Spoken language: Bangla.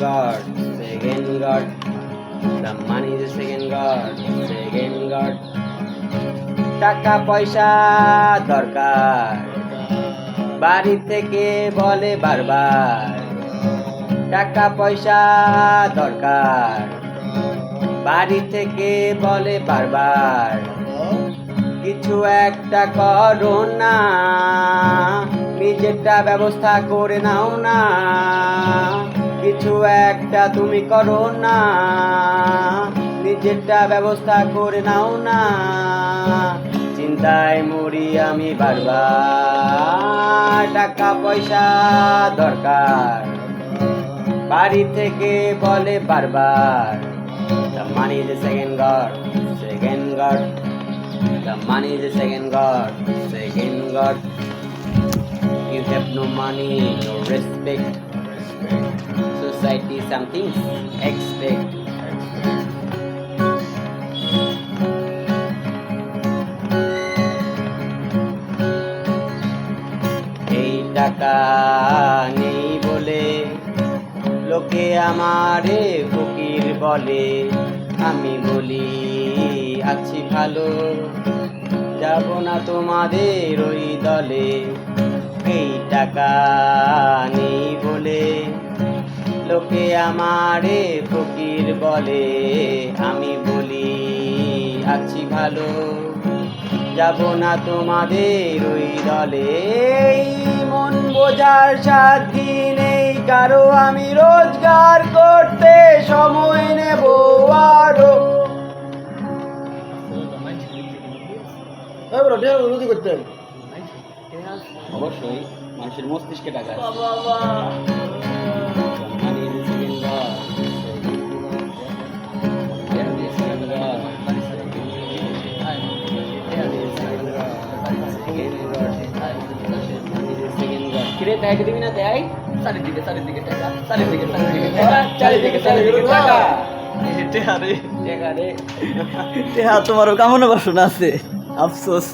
The money is the second God, second God. টাকা পয়সা দরকার। বাড়ি থেকে বলে বারবার। টাকা পয়সা দরকার। বাড়ি থেকে বলে বারবার। কিছু একটা করো না। নিজেরটা ব্যবস্থা করে নাও না। কিছু একটা তুমি করো না। নিজেরটা ব্যবস্থা করে নাও না। চিন্তায় মরি আমি বারবার। টাকা পয়সা দরকার। বাড়ি থেকে বলে বারবার। The second god second god the money second god second god you have no money no respect Society something expect. এই টাকা নেই বলে লোকে আমারে ফকির বলে আমি বলি, আছি ভালো, যাব না তোমাদের ওই দলে এই টাকা নেই লোকে আমারে ফকির বলে। আমি বলি আছি ভালো যাব না তোমাদের ওই দলে। মন বোঝার সাথী নেই কারও আমি রোজগার করতে সময় নেব আরও। করতে অবশ্যই মানুষের মস্তিষ্কে টাকা God. দেখ দিবি না দেখ চারিদিকে চারিদিকে টাকা চারিদিকে চারিদিকে টাকা চারিদিকে চারিদিকে রে। টাকা তোমারও কামনা বাসনা আছে। আফসোস।